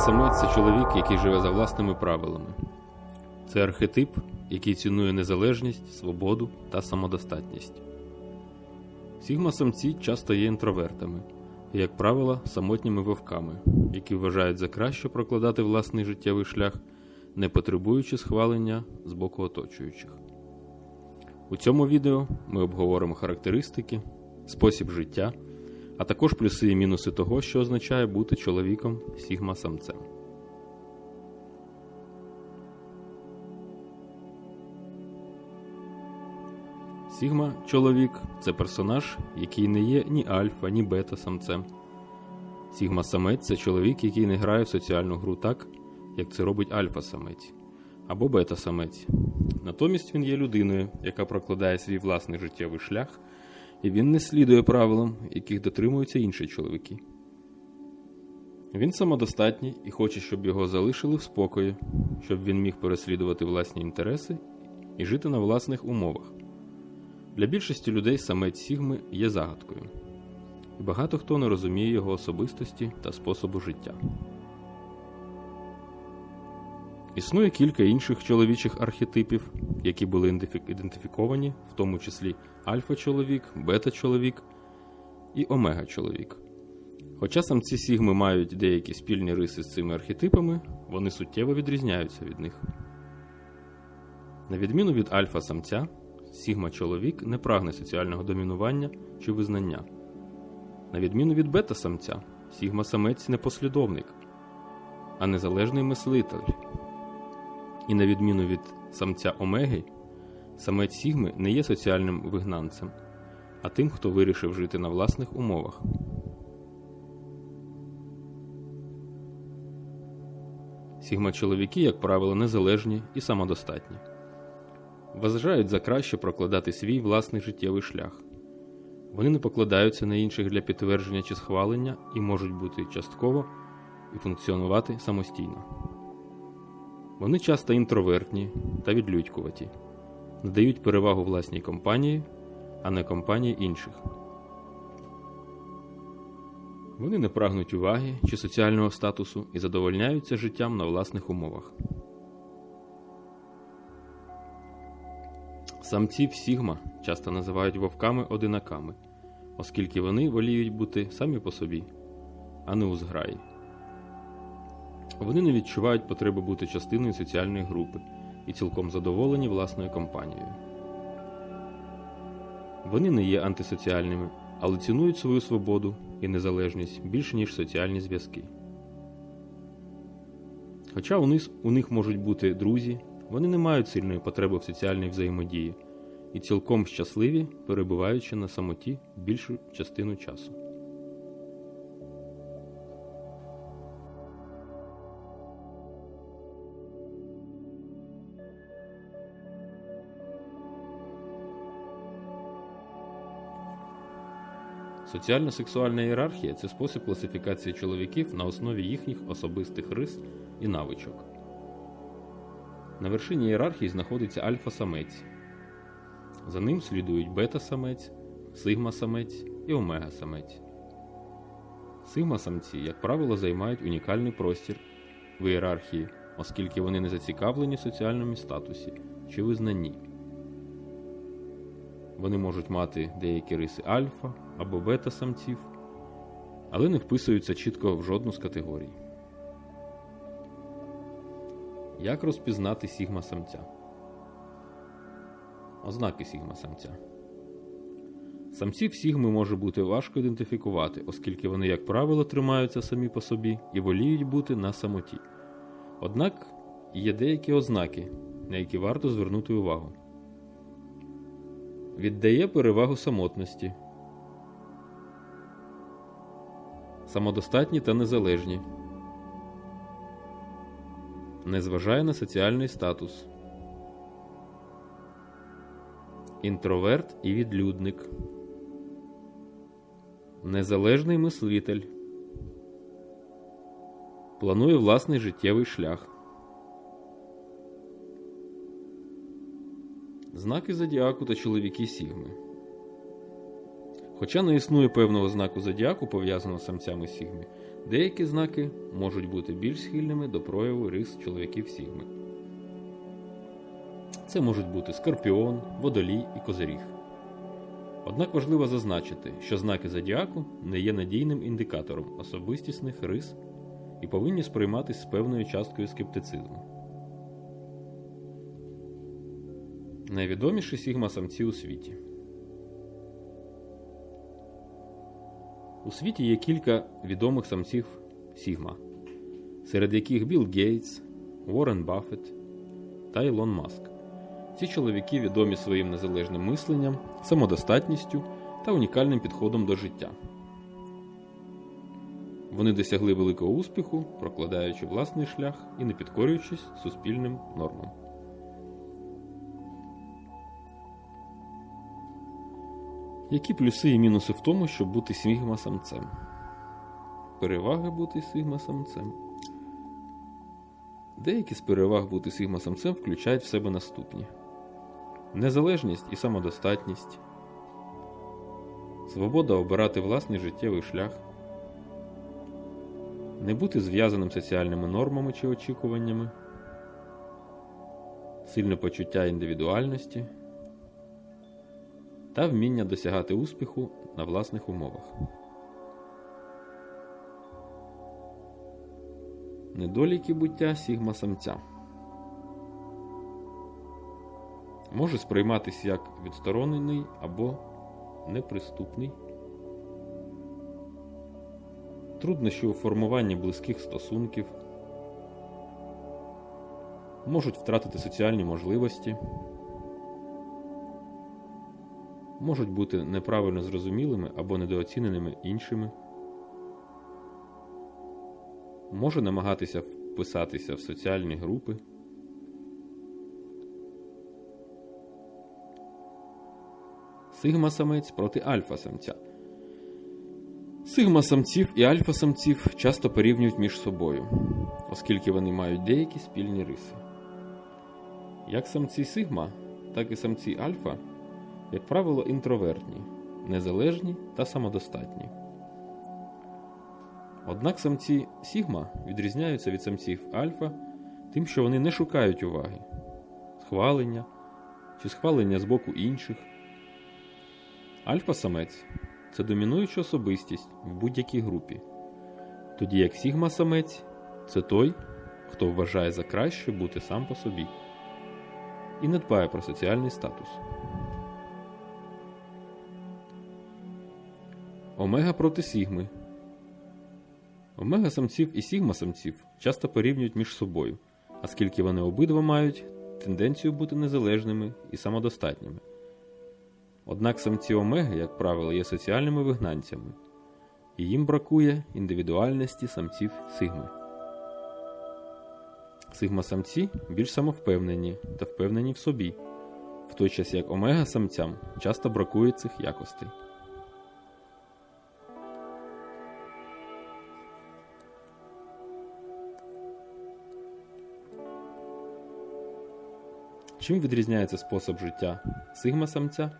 самець це чоловік, який живе за власними правилами. Це архетип, який цінує незалежність, свободу та самодостатність. Сігма самці часто є інтровертами і, як правило, самотніми вовками, які вважають за краще прокладати власний життєвий шлях, не потребуючи схвалення з боку оточуючих. У цьому відео ми обговоримо характеристики, спосіб життя, а також плюси і мінуси того, що означає бути чоловіком Сігма самцем. Сігма чоловік це персонаж, який не є ні альфа, ні бета самцем. Сігма самець це чоловік, який не грає в соціальну гру так, як це робить альфа самець або бета самець. Натомість він є людиною, яка прокладає свій власний життєвий шлях, і він не слідує правилам, яких дотримуються інші чоловіки. Він самодостатній і хоче, щоб його залишили в спокої, щоб він міг переслідувати власні інтереси і жити на власних умовах. Для більшості людей самець Сігми є загадкою, і багато хто не розуміє його особистості та способу життя. Існує кілька інших чоловічих архетипів, які були ідентифіковані, в тому числі альфа-чоловік, бета-чоловік і омега-чоловік. Хоча самці Сігми мають деякі спільні риси з цими архетипами, вони суттєво відрізняються від них. На відміну від альфа-самця, Сігма-чоловік не прагне соціального домінування чи визнання. На відміну від бета-самця, Сігма-самець не послідовник, а незалежний мислитель. І на відміну від самця Омеги, самець Сігми не є соціальним вигнанцем, а тим, хто вирішив жити на власних умовах. Сігма чоловіки, як правило, незалежні і самодостатні. Вважають за краще прокладати свій власний життєвий шлях. Вони не покладаються на інших для підтвердження чи схвалення і можуть бути частково і функціонувати самостійно. Вони часто інтровертні та відлюдькуваті, надають перевагу власній компанії, а не компанії інших. Вони не прагнуть уваги чи соціального статусу і задовольняються життям на власних умовах. Самців Сігма часто називають вовками-одинаками, оскільки вони воліють бути самі по собі, а не у зграї. Вони не відчувають потреби бути частиною соціальної групи і цілком задоволені власною компанією. Вони не є антисоціальними, але цінують свою свободу і незалежність більше, ніж соціальні зв'язки. Хоча у них, у них можуть бути друзі, вони не мають сильної потреби в соціальній взаємодії і цілком щасливі, перебуваючи на самоті більшу частину часу. Соціально-сексуальна ієрархія це спосіб класифікації чоловіків на основі їхніх особистих рис і навичок. На вершині ієрархії знаходиться альфа-самець. За ним слідують бета-самець, сигма-самець і омега-самець. Сигма-самці, як правило, займають унікальний простір в ієрархії, оскільки вони не зацікавлені в соціальному статусі чи визнанні. Вони можуть мати деякі риси альфа або бета самців, але не вписуються чітко в жодну з категорій. Як розпізнати сігма самця? Ознаки сігма самця. Самців сігми може бути важко ідентифікувати, оскільки вони, як правило, тримаються самі по собі і воліють бути на самоті. Однак є деякі ознаки, на які варто звернути увагу. Віддає перевагу самотності. Самодостатні та незалежні. Не зважає на соціальний статус. Інтроверт і відлюдник. Незалежний мислитель. Планує власний життєвий шлях. Знаки зодіаку та чоловіки Сігми. Хоча не існує певного знаку зодіаку, пов'язаного з самцями Сігми, деякі знаки можуть бути більш схильними до прояву рис чоловіків Сігми. Це можуть бути скорпіон, водолій і козиріг. Однак важливо зазначити, що знаки зодіаку не є надійним індикатором особистісних рис і повинні сприйматися з певною часткою скептицизму. Найвідоміші сігма самці у світі. У світі є кілька відомих самців Сігма, серед яких Білл Гейтс, Уоррен Баффет та Ілон Маск. Ці чоловіки відомі своїм незалежним мисленням, самодостатністю та унікальним підходом до життя. Вони досягли великого успіху, прокладаючи власний шлях і не підкорюючись суспільним нормам. Які плюси і мінуси в тому, щоб бути сігма самцем? Переваги бути сигма самцем. Деякі з переваг бути сигма самцем включають в себе наступні: незалежність і самодостатність, свобода обирати власний життєвий шлях, не бути зв'язаним соціальними нормами чи очікуваннями, сильне почуття індивідуальності та вміння досягати успіху на власних умовах. Недоліки буття сігма самця. Може сприйматися як відсторонений або неприступний, труднощі у формуванні близьких стосунків, можуть втратити соціальні можливості можуть бути неправильно зрозумілими або недооціненими іншими, може намагатися вписатися в соціальні групи. Сигма самець проти альфа самця. Сигма самців і альфа самців часто порівнюють між собою, оскільки вони мають деякі спільні риси. Як самці сигма, так і самці альфа як правило, інтровертні, незалежні та самодостатні. Однак самці Сігма відрізняються від самців альфа тим, що вони не шукають уваги, схвалення чи схвалення з боку інших. Альфа-самець це домінуюча особистість в будь-якій групі, тоді як Сігма-самець це той, хто вважає за краще бути сам по собі і не дбає про соціальний статус. Омега проти Сігми. Омега самців і Сігма самців часто порівнюють між собою, оскільки вони обидва мають тенденцію бути незалежними і самодостатніми. Однак самці Омеги, як правило, є соціальними вигнанцями, і їм бракує індивідуальності самців Сигми. Сигма самці більш самовпевнені та впевнені в собі, в той час як омега самцям часто бракує цих якостей. Чим відрізняється спосіб життя сигма самця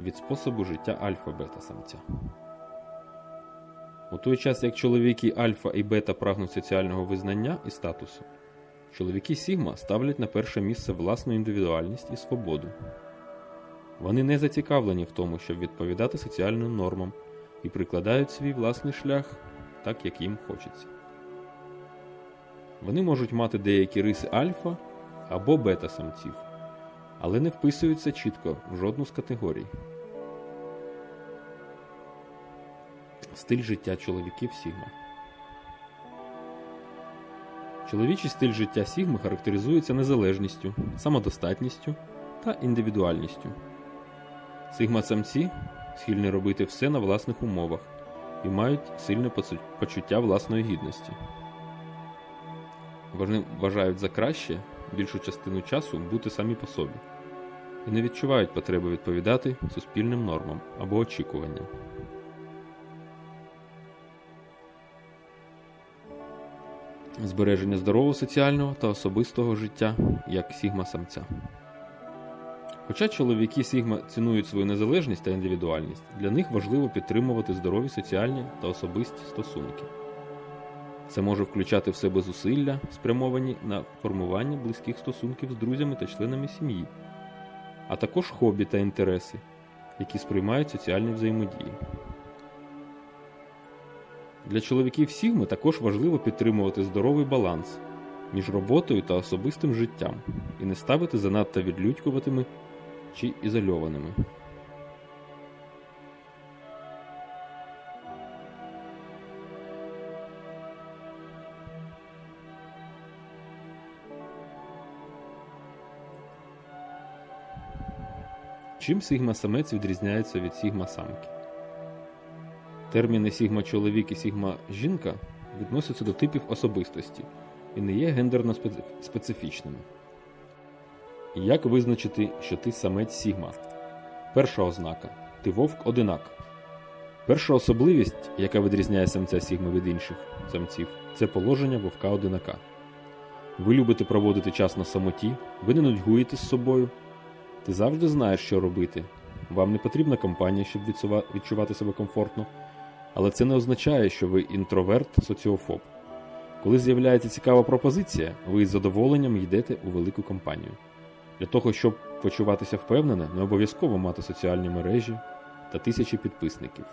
від способу життя альфа-бета самця? У той час, як чоловіки альфа і бета прагнуть соціального визнання і статусу, чоловіки Сігма ставлять на перше місце власну індивідуальність і свободу. Вони не зацікавлені в тому, щоб відповідати соціальним нормам і прикладають свій власний шлях так, як їм хочеться. Вони можуть мати деякі риси альфа або бета самців, але не вписуються чітко в жодну з категорій. Стиль життя чоловіків Сігма. Чоловічий стиль життя Сігми характеризується незалежністю, самодостатністю та індивідуальністю. Сигма самці схильні робити все на власних умовах і мають сильне почуття власної гідності. Вони вважають за краще більшу частину часу бути самі по собі і не відчувають потреби відповідати суспільним нормам або очікуванням. Збереження здорового соціального та особистого життя як сігма самця. Хоча чоловіки Сігма цінують свою незалежність та індивідуальність, для них важливо підтримувати здорові соціальні та особисті стосунки. Це може включати в себе зусилля, спрямовані на формування близьких стосунків з друзями та членами сім'ї, а також хобі та інтереси, які сприймають соціальні взаємодії. Для чоловіків Сігми також важливо підтримувати здоровий баланс між роботою та особистим життям і не ставити занадто відлюдькуватими чи ізольованими. Чим сігма-самець відрізняється від сігма-самки? Терміни сігма-чоловік і сігма-жінка відносяться до типів особистості і не є гендерно специфічними. Як визначити, що ти самець Сігма? Перша ознака ти вовк одинак. Перша особливість, яка відрізняє самця Сігма від інших самців, це положення вовка одинака. Ви любите проводити час на самоті, ви не нудьгуєте з собою. Ти завжди знаєш, що робити. Вам не потрібна компанія, щоб відчувати себе комфортно. Але це не означає, що ви інтроверт соціофоб. Коли з'являється цікава пропозиція, ви із задоволенням йдете у велику компанію. Для того, щоб почуватися впевнено, не обов'язково мати соціальні мережі та тисячі підписників.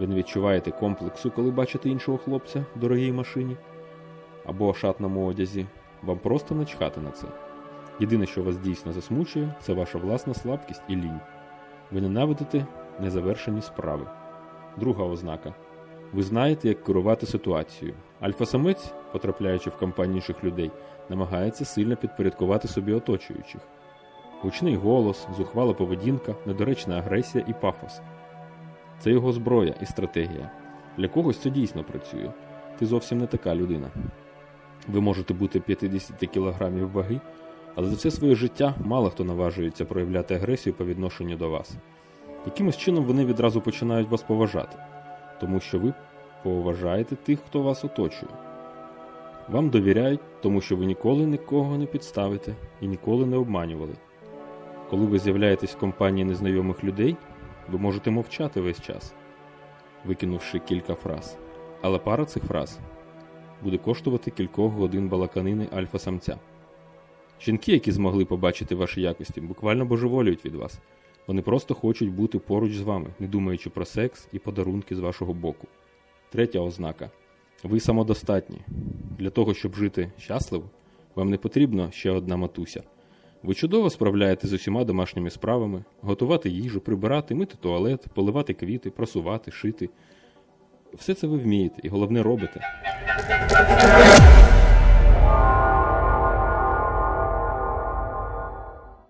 Ви не відчуваєте комплексу, коли бачите іншого хлопця в дорогій машині або шатному одязі. Вам просто начхати на це. Єдине, що вас дійсно засмучує, це ваша власна слабкість і лінь. Ви ненавидите незавершені справи. Друга ознака. Ви знаєте, як керувати ситуацією. Альфа-самець, потрапляючи в компанію інших людей, намагається сильно підпорядкувати собі оточуючих. Гучний голос, зухвала поведінка, недоречна агресія і пафос. Це його зброя і стратегія. Для когось це дійсно працює. Ти зовсім не така людина. Ви можете бути 50 кілограмів ваги, але за все своє життя мало хто наважується проявляти агресію по відношенню до вас. Якимось чином вони відразу починають вас поважати, тому що ви поважаєте тих, хто вас оточує. Вам довіряють, тому що ви ніколи нікого не підставите і ніколи не обманювали. Коли ви з'являєтесь в компанії незнайомих людей, ви можете мовчати весь час, викинувши кілька фраз. Але пара цих фраз буде коштувати кількох годин балаканини альфа-самця. Жінки, які змогли побачити ваші якості, буквально божеволюють від вас. Вони просто хочуть бути поруч з вами, не думаючи про секс і подарунки з вашого боку. Третя ознака. Ви самодостатні. Для того, щоб жити щасливо, вам не потрібна ще одна матуся. Ви чудово справляєте з усіма домашніми справами, готувати їжу, прибирати, мити туалет, поливати квіти, прасувати, шити. Все це ви вмієте і головне робите.